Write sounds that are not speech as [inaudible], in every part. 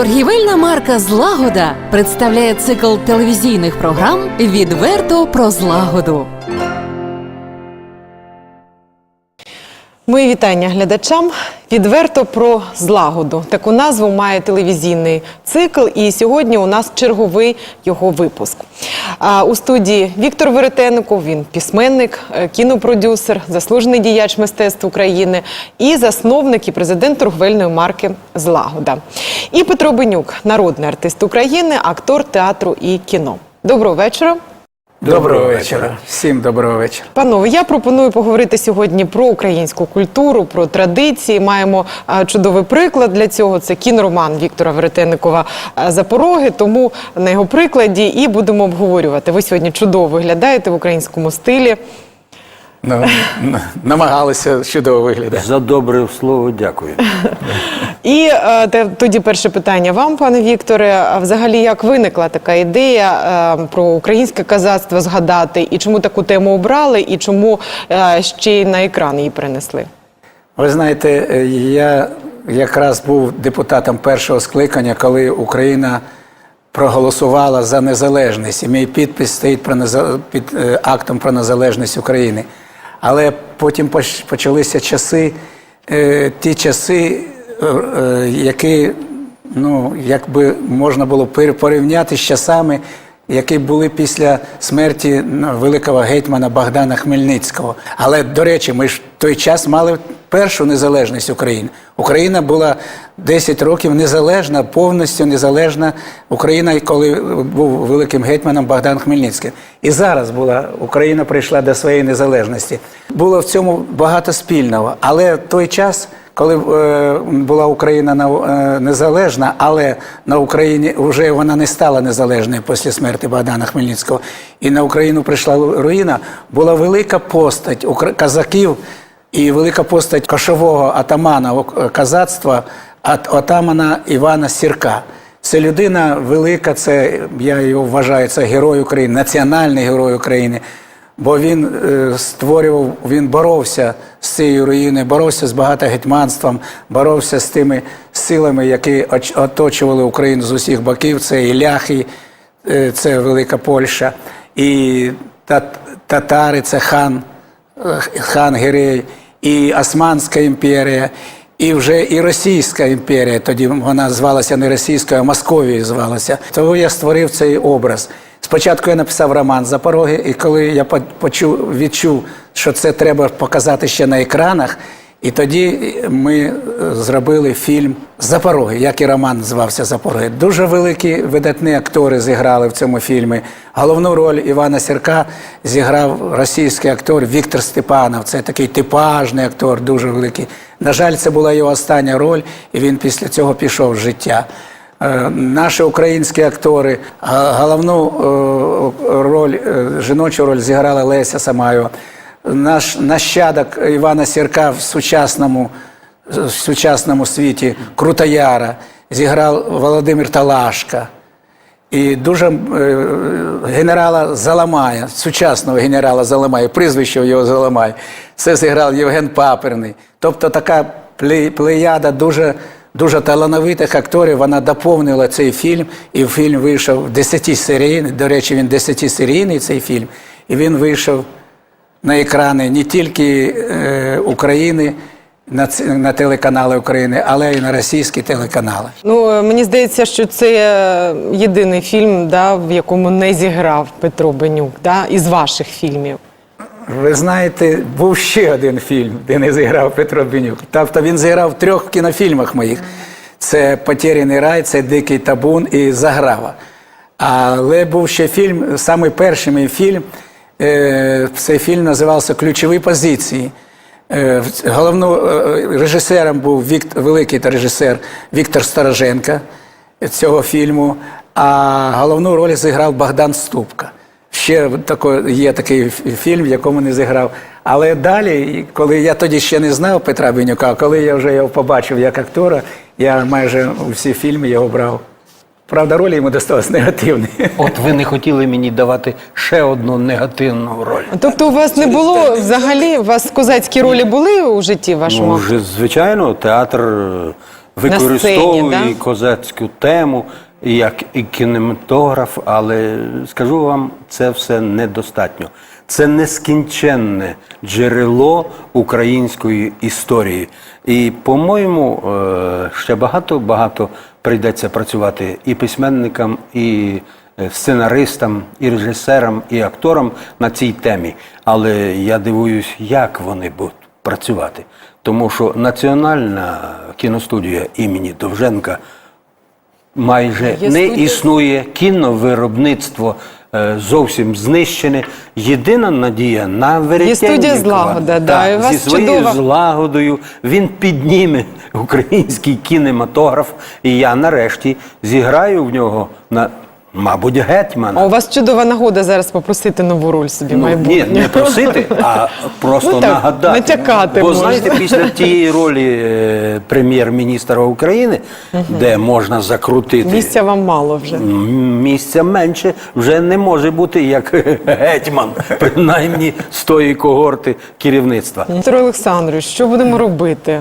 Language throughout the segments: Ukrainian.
Торгівельна марка Злагода представляє цикл телевізійних програм Відверто про злагоду. Мої вітання глядачам. Відверто про злагоду. Таку назву має телевізійний цикл, і сьогодні у нас черговий його випуск. А, у студії Віктор Веретенко, він письменник, е, кінопродюсер, заслужений діяч мистецтв України і засновник і президент торговельної марки Злагода. І Петро Бенюк, народний артист України, актор театру і кіно. Доброго вечора. Доброго вечора. Всім доброго вечора. Панове, я пропоную поговорити сьогодні про українську культуру, про традиції. Маємо а, чудовий приклад для цього. Це кінроман Віктора Веретенникова Запороги. Тому на його прикладі і будемо обговорювати. Ви сьогодні чудово виглядаєте в українському стилі. Ну, намагалися чудово виглядати. За добре слово дякую. І е, те- тоді перше питання вам, пане Вікторе. А взагалі, як виникла така ідея е, про українське казацтво згадати, і чому таку тему обрали, і чому е, ще й на екран її перенесли? Ви знаєте, я якраз був депутатом першого скликання, коли Україна проголосувала за незалежність. І мій підпис стоїть про неза- під е, актом про незалежність України. Але потім почалися часи, е, ті часи, е, е, які ну, якби можна було порівняти з часами, які були після смерті великого гетьмана Богдана Хмельницького. Але, до речі, ми ж в той час мали першу незалежність України. Україна була 10 років незалежна, повністю незалежна Україна, коли був великим гетьманом Богдан Хмельницький. І зараз була Україна прийшла до своєї незалежності. Було в цьому багато спільного, але в той час коли е, була Україна е, незалежна, але на Україні вже вона не стала незалежною після смерті Богдана Хмельницького, і на Україну прийшла руїна, була велика постать казаків і велика постать кошового атамана казацтва, от- отамана Івана Сірка. Це людина велика, це я його вважаю, це герой України, національний герой України. Бо він е, створював, він боровся з цією руїною, боровся з багатогетьманством, боровся з тими силами, які оточували Україну з усіх боків. Це і ляхи, е, це Велика Польща, і татари, це хан, е, хан Гірей, і Османська імперія, і вже і Російська імперія. Тоді вона звалася не Російською, а Московією звалася. Тому я створив цей образ. Спочатку я написав роман Запороги, і коли я почув, відчув, що це треба показати ще на екранах, і тоді ми е, зробили фільм Запороги, як і роман звався Запороги. Дуже великі видатні актори зіграли в цьому фільмі. Головну роль Івана Сірка зіграв російський актор Віктор Степанов. Це такий типажний актор, дуже великий. На жаль, це була його остання роль, і він після цього пішов з життя. Е, Наші українські актори головну е, роль, е, жіночу роль зіграла Леся Самаєва. Наш нащадок Івана Сірка в сучасному, в сучасному світі Крутояра зіграв Володимир Талашка. І дуже генерала Заламая, сучасного генерала Заламая, прізвище його Заламай, це зіграв Євген Паперний. Тобто така плеяда дуже, дуже талановитих акторів, вона доповнила цей фільм, і фільм вийшов 10 серійний, до речі, він 10-серійний цей фільм, і він вийшов на екрани не тільки е, України, на, на телеканали України, але й на російські телеканали. Ну е, мені здається, що це єдиний фільм, да, в якому не зіграв Петро Бенюк, да, із ваших фільмів. Ви знаєте, був ще один фільм, де не зіграв Петро Бенюк. Тобто він зіграв в трьох кінофільмах моїх. Це Потеряний рай, це Дикий табун і Заграва. Але був ще фільм, саме перший мій фільм. е, Цей фільм називався Ключові позиції. Е, Головним режисером був Вікт, великий режисер Віктор Староженко цього фільму, а головну роль зіграв Богдан Ступка. Ще тако, є такий фільм, в якому не зіграв. Але далі, коли я тоді ще не знав Петра Бенюка, коли я вже його побачив як актора, я майже у всі фільми його брав. Правда, ролі йому досталось негативні. От ви не хотіли мені давати ще одну негативну роль. Тобто у вас не було взагалі, у вас козацькі ролі були у житті вашому? Ну, вже звичайно, театр е, використовую да? козацьку тему як і кінематограф, але скажу вам, це все недостатньо. Це нескінченне джерело української історії. І, по-моєму, е, ще багато-багато прийдеться працювати і письменникам, і е, сценаристам, і режисерам, і акторам на цій темі. Але я дивуюсь, як вони будуть працювати. Тому що Національна кіностудія імені Довженка майже Є не студія? існує кіновиробництво. е, Зовсім знищене. Єдина надія на Веретєннікова. студія «Злагода», да, і у вас зі своєю чудова- злагодою він підніме український кінематограф, і я нарешті зіграю в нього на, мабуть, гетьмана. А у вас чудова нагода зараз попросити нову роль собі Ну, майбутнє. ні, не просити, а просто Ну, так, нагадати. натякати Бо можна. знаєте, після тієї ролі е, прем'єр-міністра України, де можна закрутити Місця вам мало вже. м, місця менше, вже не може бути як [laughs] гетьман, принаймні з тої когорти керівництва. Петро Олександрович, що будемо робити?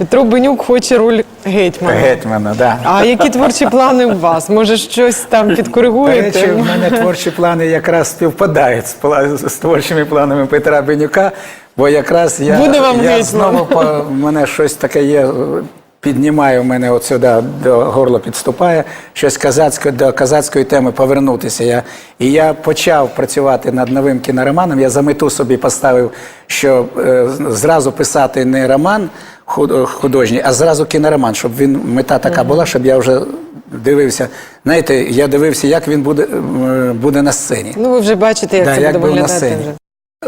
Петро Бенюк хоче роль гетьмана. Гетьмана, да. А які творчі плани у вас? Може, щось там До речі, підкоригуєте? в мене творчі плани якраз співпадають з, з творчими планами Петра Бенюка, бо якраз я, Буде вам я гетьман. знову по, в мене щось таке є. Піднімає в мене от сюди, до горла підступає, щось казацьке, до казацької теми повернутися. Я, і я почав працювати над новим кінороманом. Я за мету собі поставив, що е, зразу писати не роман художній, а зразу кінороман, щоб він мета така була, щоб я вже дивився. Знаєте, я дивився, як він буде, е, буде на сцені. Ну, ви вже бачите, як Да, це як буде був на сцені. вже.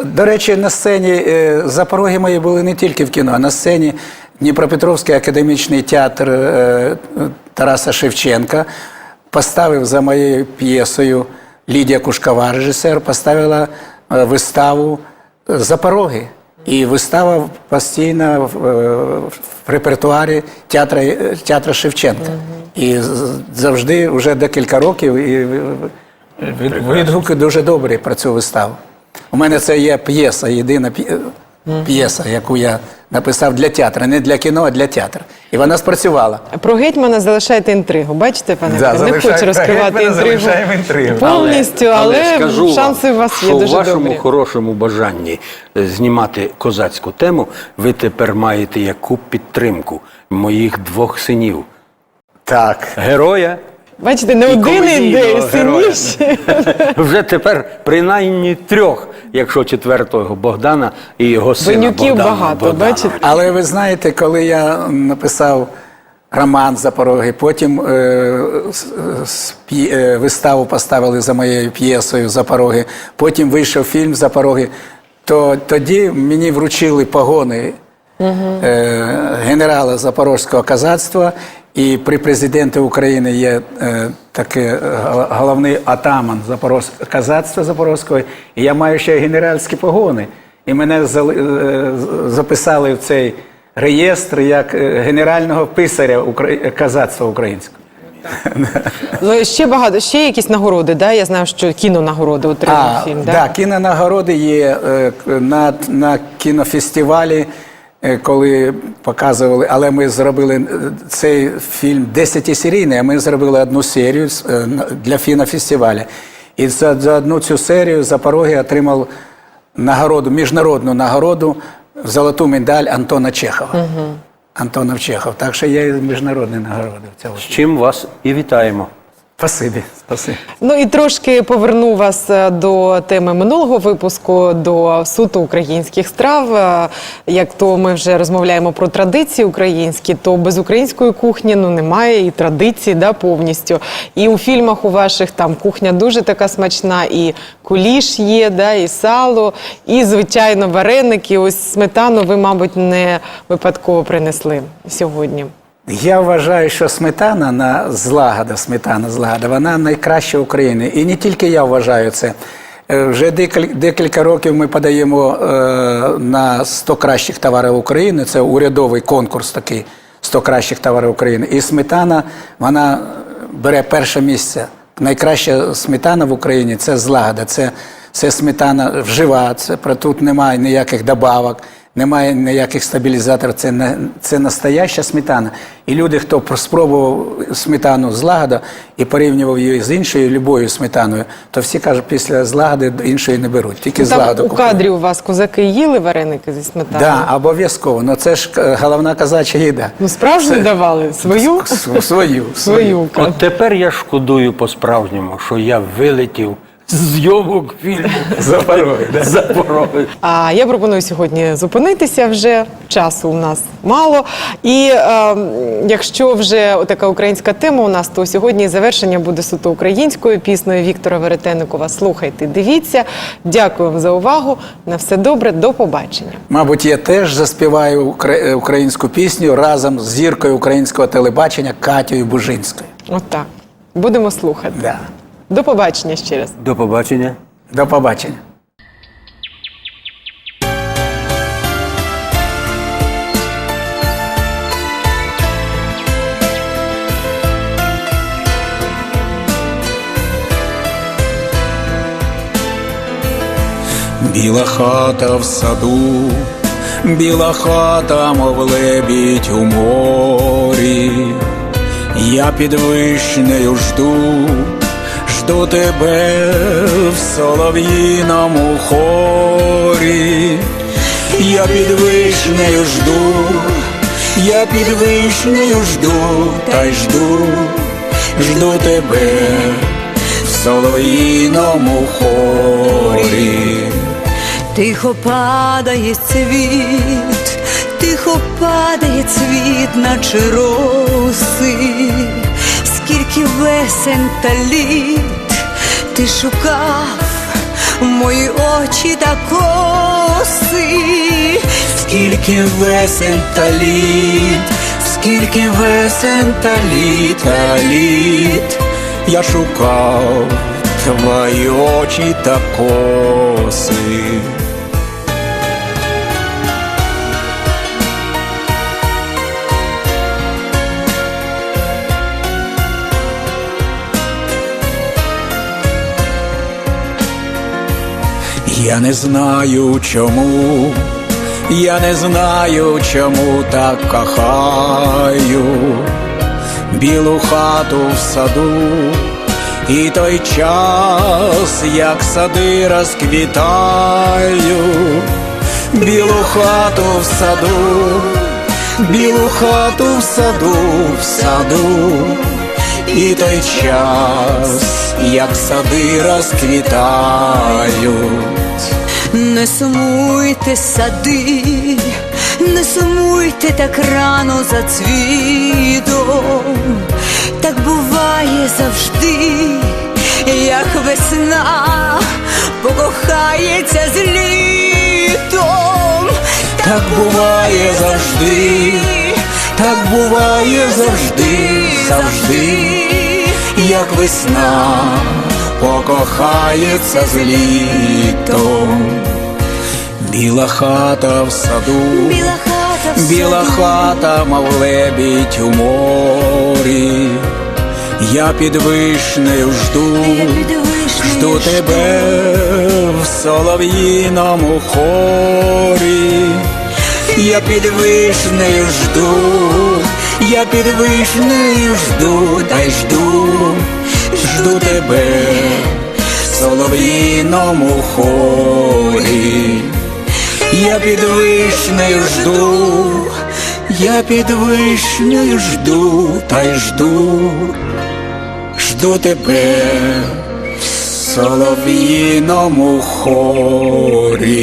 До речі, на сцені е, запороги мої були не тільки в кіно, а на сцені Дніпропетровський академічний театр е, Тараса Шевченка поставив за моєю п'єсою Лідія Кушкова, режисер, поставила е, виставу Запороги. І вистава постійно в, е, в репертуарі театра, театра Шевченка. І завжди вже декілька років і від- відгуки дуже добрі про цю виставу. У мене це є п'єса, єдина п'є- п'єса, яку я написав для театру, не для кіно, а для театру. І вона спрацювала. Про гетьмана залишайте інтригу. Бачите, пане Да, не хочу розкривати інтригу залишаємо інтригу. повністю, але, скажу вам, шанси у вас є в дуже вашому добрі. хорошому бажанні е, знімати козацьку тему, ви тепер маєте яку підтримку моїх двох синів. Так. Героя Бачите, не і один комедійного героя. сильніші. Вже тепер принаймні трьох, якщо четвертого Богдана і його сина Бенюків Богдана багато, Богдана. бачите? Але ви знаєте, коли я написав роман Запороги, потім е, с- с- п'є- е, виставу поставили за моєю п'єсою Запороги, потім вийшов фільм Запороги, то тоді мені вручили погони е, генерала Запорозького казацтва. І при президенті України є е, такий е, головний атаман Запорозь, казацтва Запорозького, і я маю ще генеральські погони. І мене е, записали в цей реєстр як е, генерального писаря Укра- казацтва українського. Ну, ще багато, ще якісь нагороди, да? Я знаю, що кінонагороди отримав А, фільм. да, Да? кінонагороди є е, на, на кінофестивалі, коли показували, але ми зробили е, цей фільм 10-серійний, а ми зробили одну серію з, е, для кінофестивалю. І за, за одну цю серію Запороги отримав нагороду, міжнародну нагороду, золоту медаль Антона Чехова. Антонов Чехов. Так що є і міжнародні нагороди в цьому. З чим вас і вітаємо. Спасибі, спасибі. Ну і трошки поверну вас е, до теми минулого випуску, до суто українських страв. Е, Як то ми вже розмовляємо про традиції українські, то без української кухні ну немає і традицій, да, повністю. І у фільмах у ваших там кухня дуже така смачна, і куліш є, да, і сало, і звичайно вареники. Ось сметану ви, мабуть, не випадково принесли сьогодні. Я вважаю, що сметана на злагода, сметана злагода, вона найкраща в Україні. І не тільки я вважаю це. Е, Вже декілька років ми подаємо е, на 100 кращих товарів України. Це урядовий конкурс такий 100 кращих товарів України. І сметана вона бере перше місце. Найкраща сметана в Україні це злагода. Це, це сметана вжива, це про тут немає ніяких добавок, немає ніяких стабілізаторів. Це не це настояща сметана. І люди, хто спробував сметану злагода і порівнював її з іншою любою сметаною, то всі кажуть, після злагоди іншої не беруть, тільки злагоду у купують. кадрі у вас козаки їли вареники зі сметаною? Да, обов'язково. Ну це ж е, головна казача їда. Ну справжню давали? Свою? С- Свою. Свою. От тепер я шкодую по-справжньому, що я вилетів зйомок фільму Запорожець, да. А я пропоную сьогодні зупинитися вже. Часу у нас мало. І е, якщо вже така українська тема у нас, то сьогодні завершення буде суто українською піснею Віктора Веретенникова. Слухайте, дивіться. Дякую вам за увагу. На все добре, до побачення. Мабуть, я теж заспіваю е, українську пісню разом з зіркою українського телебачення Катєю Бужинською. Отак. Будемо слухати. Да. До побачення ще раз. До побачення. До побачення. Біла хата в саду, біла хата, мов лебідь у морі. Я під вишнею жду, жду тебе в солов'їному хорі. Я під вишнею жду, я під вишнею жду, та й жду, жду тебе в солов'їному хорі. Тихо падає цвіт, тихо падає цвіт, наче роси, скільки весен та літ ти шукав мої очі та коси, Скільки весен та літ, скільки весен та літ, та літ, я шукав твої очі та коси. Я не знаю чому, я не знаю, чому так кохаю. Білу хату в саду, і той час, як сади розквітаю, білу хату в саду, білу хату в саду, в саду, і той час, як сади розквітають. Не сумуйте сади, не сумуйте так рано за цвітом, так буває завжди, як весна покохається з літом, Так буває завжди, так буває завжди, завжди, як весна покохається з літом. Біла хата в саду, Біла хата в біла хата, мов лебідь у морі. Я під вишнею жду, Я під вишнею жду жду. тебе в солов'їному хорі. Я під вишнею жду, я під вишнею жду, та й жду, жду тебе в солов'їному хорі. Я під вишнею жду, я під вишнею жду, та й жду, жду тебе в солов'їному хорі.